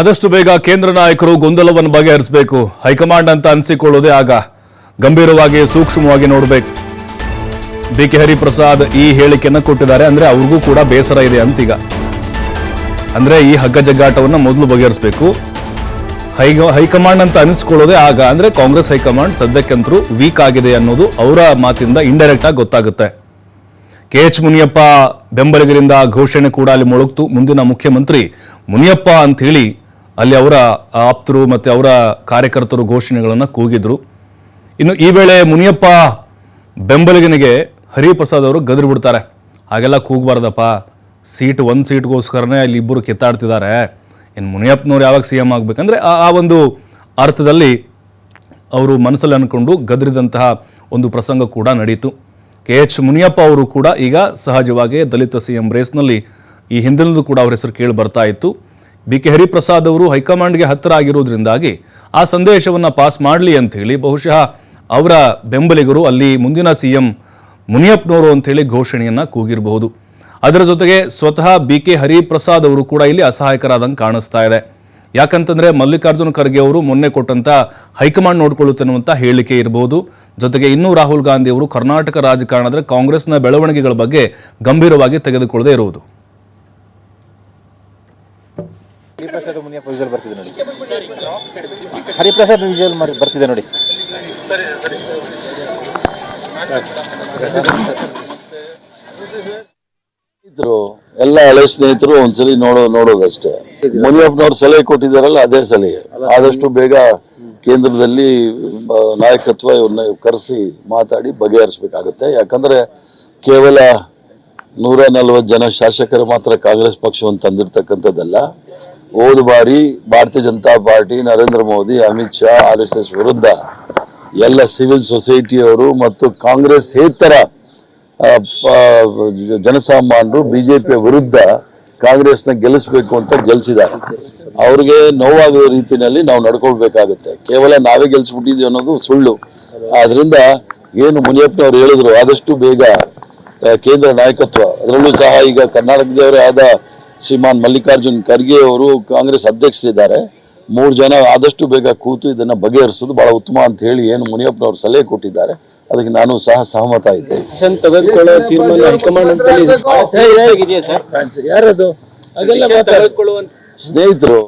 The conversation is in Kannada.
ಆದಷ್ಟು ಬೇಗ ಕೇಂದ್ರ ನಾಯಕರು ಗೊಂದಲವನ್ನು ಬಗೆಹರಿಸಬೇಕು. ಹೈಕಮಾಂಡ್ ಅಂತ ಅನಿಸಿಕೊಳ್ಳೋದೇ ಆಗ ಗಂಭೀರವಾಗಿ ಸೂಕ್ಷ್ಮವಾಗಿ ನೋಡಬೇಕು. ಬಿ ಕೆ ಹರಿಪ್ರಸಾದ್ ಈ ಹೇಳಿಕೆಯನ್ನು ಕೊಟ್ಟಿದ್ದಾರೆ. ಅಂದ್ರೆ ಅವ್ರಿಗೂ ಕೂಡ ಬೇಸರ ಇದೆ ಅಂತೀಗ. ಅಂದ್ರೆ ಈ ಹಗ್ಗ ಜಗ್ಗಾಟವನ್ನು ಮೊದಲು ಬಗೆಹರಿಸಬೇಕು. ಹೈ, ಹೈಕಮಾಂಡ್ ಅಂತ ಅನಿಸ್ಕೊಳ್ಳೋದೇ ಆಗ ಅಂದ್ರೆ ಕಾಂಗ್ರೆಸ್ ಹೈಕಮಾಂಡ್ ಸದ್ಯಕ್ಕಂತರೂ ವೀಕ್ ಆಗಿದೆ ಅನ್ನೋದು ಅವರ ಮಾತಿಂದ ಇಂಡೈರೆಕ್ಟ್ ಆಗಿ ಗೊತ್ತಾಗುತ್ತೆ. ಕೆ ಎಚ್ ಮುನಿಯಪ್ಪ ಬೆಂಬಲಿಗರಿಂದ ಘೋಷಣೆ ಕೂಡ ಅಲ್ಲಿ ಮುಳುಗ್ತು. ಮುಂದಿನ ಮುಖ್ಯಮಂತ್ರಿ ಮುನಿಯಪ್ಪ ಅಂತ ಹೇಳಿ ಅಲ್ಲಿ ಅವರ ಆಪ್ತರು ಮತ್ತು ಅವರ ಕಾರ್ಯಕರ್ತರು ಘೋಷಣೆಗಳನ್ನು ಕೂಗಿದ್ರು. ಇನ್ನು ಈ ವೇಳೆ ಮುನಿಯಪ್ಪ ಬೆಂಬಲಿಗನಿಗೆ ಹರಿಪ್ರಸಾದ್ ಅವರು ಗದರಿ ಬಿಡ್ತಾರೆ. ಹಾಗೆಲ್ಲ ಕೂಗಬಾರ್ದಪ್ಪ. ಸೀಟ್ ಒಂದು ಸೀಟ್ಗೋಸ್ಕರನೇ ಅಲ್ಲಿ ಇಬ್ಬರು ಕಿತ್ತಾಡ್ತಿದ್ದಾರೆ. ಇನ್ನು ಮುನಿಯಪ್ಪನವ್ರು ಯಾವಾಗ ಸಿ ಎಂ ಆಗಬೇಕಂದ್ರೆ ಆ ಒಂದು ಅರ್ಥದಲ್ಲಿ ಅವರು ಮನಸ್ಸಲ್ಲಿ ಅಂದ್ಕೊಂಡು ಗದರಿದಂತಹ ಒಂದು ಪ್ರಸಂಗ ಕೂಡ ನಡೀತು. ಕೆ ಎಚ್ ಮುನಿಯಪ್ಪ ಅವರು ಕೂಡ ಈಗ ಸಹಜವಾಗಿ ದಲಿತ ಸಿ ಎಂ ರೇಸ್ನಲ್ಲಿ ಈ ಹಿಂದಿನದು ಕೂಡ ಅವರ ಹೆಸರು ಕೇಳಿ ಬರ್ತಾ ಇತ್ತು. ಬಿ ಕೆ ಹರಿಪ್ರಸಾದ್ ಅವರು ಹೈಕಮಾಂಡ್ಗೆ ಹತ್ತಿರ ಆಗಿರೋದ್ರಿಂದಾಗಿ ಆ ಸಂದೇಶವನ್ನು ಪಾಸ್ ಮಾಡಲಿ ಅಂತ ಹೇಳಿ ಬಹುಶಃ ಅವರ ಬೆಂಬಲಿಗರು ಅಲ್ಲಿ ಮುಂದಿನ ಸಿ ಎಂ ಮುನಿಯಪ್ಪನವರು ಅಂಥೇಳಿ ಘೋಷಣೆಯನ್ನು ಕೂಗಿರಬಹುದು. ಅದರ ಜೊತೆಗೆ ಸ್ವತಃ ಬಿ ಕೆ ಹರಿಪ್ರಸಾದ್ ಅವರು ಕೂಡ ಇಲ್ಲಿ ಅಸಹಾಯಕರಾದಂಗೆ ಕಾಣಿಸ್ತಾ ಇದೆ. ಯಾಕಂತಂದರೆ ಮಲ್ಲಿಕಾರ್ಜುನ ಖರ್ಗೆ ಅವರು ಮೊನ್ನೆ ಕೊಟ್ಟಂಥ ಹೈಕಮಾಂಡ್ ನೋಡಿಕೊಳ್ಳುತ್ತೆನ್ನುವಂಥ ಹೇಳಿಕೆ ಇರಬಹುದು ಜೊತೆಗೆ ಇನ್ನೂ ರಾಹುಲ್ ಗಾಂಧಿ ಅವರು ಕರ್ನಾಟಕ ರಾಜಕಾರಣದ ಕಾಂಗ್ರೆಸ್ನ ಬೆಳವಣಿಗೆಗಳ ಬಗ್ಗೆ ಗಂಭೀರವಾಗಿ ತೆಗೆದುಕೊಳ್ಳದೆ ಇರುವುದು. ಹರಿಪ್ರಸಾದ್ ಮುನಿಯಪ್ಪ ವಿಜುವಲ್ ಬರ್ತಿದೆ ನೋಡಿ. ಹರಿಪ್ರಸಾದ್ ವಿಜುವಲ್ ಬರ್ತಿದೆ ನೋಡಿ. ಸ್ನೇಹಿತರು, ಎಲ್ಲ ಹಳೆ ಸ್ನೇಹಿತರು ಒಂದ್ಸಲಿ ನೋಡೋ ನೋಡೋದಷ್ಟೇ. ಮುನಿಯಪ್ಪನವ್ರು ಸಲಹೆ ಕೊಟ್ಟಿದ್ದಾರಲ್ಲ, ಅದೇ ಸಲಹೆ. ಆದಷ್ಟು ಬೇಗ ಕೇಂದ್ರದಲ್ಲಿ ನಾಯಕತ್ವ ಇವ್ರನ್ನ ಕರೆಸಿ ಮಾತಾಡಿ ಬಗೆಹರಿಸ್ಬೇಕಾಗತ್ತೆ. ಯಾಕಂದ್ರೆ ಕೇವಲ ನೂರ ನಲ್ವತ್ತು ಜನ ಶಾಸಕರು ಮಾತ್ರ ಕಾಂಗ್ರೆಸ್ ಪಕ್ಷವನ್ನು ತಂದಿರ್ತಕ್ಕಂಥದ್ದಲ್ಲ. ಹೋದ ಬಾರಿ Bharatiya Janata Party Narendra Modi, Amit Shah, R S S ವಿರುದ್ಧ ಎಲ್ಲ ಸಿವಿಲ್ ಸೊಸೈಟಿಯವರು ಮತ್ತು ಕಾಂಗ್ರೆಸ್ ಹೇತರ ಜನಸಾಮಾನ್ಯರು ಬಿಜೆಪಿಯ ವಿರುದ್ಧ ಕಾಂಗ್ರೆಸ್ನ ಗೆಲ್ಲಿಸಬೇಕು ಅಂತ ಗೆಲ್ಲಿಸಿದ್ದಾರೆ ಅವ್ರಿಗೆ ನೋವಾಗುವ ರೀತಿಯಲ್ಲಿ ನಾವು ನಡ್ಕೊಳ್ಬೇಕಾಗುತ್ತೆ. ಕೇವಲ ನಾವೇ ಗೆಲ್ಸ್ಬಿಟ್ಟಿದ್ವಿ ಅನ್ನೋದು ಸುಳ್ಳು. ಆದ್ರಿಂದ ಏನು ಮುನಿಯಪ್ಪನವ್ರು ಹೇಳಿದ್ರು ಆದಷ್ಟು ಬೇಗ ಕೇಂದ್ರ ನಾಯಕತ್ವ. ಅದರಲ್ಲೂ ಸಹ ಈಗ ಕರ್ನಾಟಕದವರೇ ಆದ ಶ್ರೀಮಾನ್ ಮಲ್ಲಿಕಾರ್ಜುನ್ ಖರ್ಗೆ ಅವರು ಕಾಂಗ್ರೆಸ್ ಅಧ್ಯಕ್ಷರಿದ್ದಾರೆ. ಮೂರು ಜನ ಆದಷ್ಟು ಬೇಗ ಕೂತು ಇದನ್ನ ಬಗೆಹರಿಸೋದು ಬಹಳ ಉತ್ತಮ ಅಂತ ಹೇಳಿ ಏನು ಮುನಿಯಪ್ಪನವರು ಸಲಹೆ ಕೊಟ್ಟಿದ್ದಾರೆ. ಅದಕ್ಕೆ ನಾನು ಸಹ ಸಹಮತ ಇದ್ದೆ ಡಿಸಿಷನ್ ತೆಗೆದುಕೊಳ್ಳೋ ತೀರ್ಮಾನ ಹೈಕಮಾಂಡ್ ಅಂತ ಇದೆಯಾ ಸರ್? ಯಾರದು? ಡಿಸಿಷನ್ ತೆಗೆದುಕೊಳ್ಳುವಂತ ಸ್ನೇಹಿತರು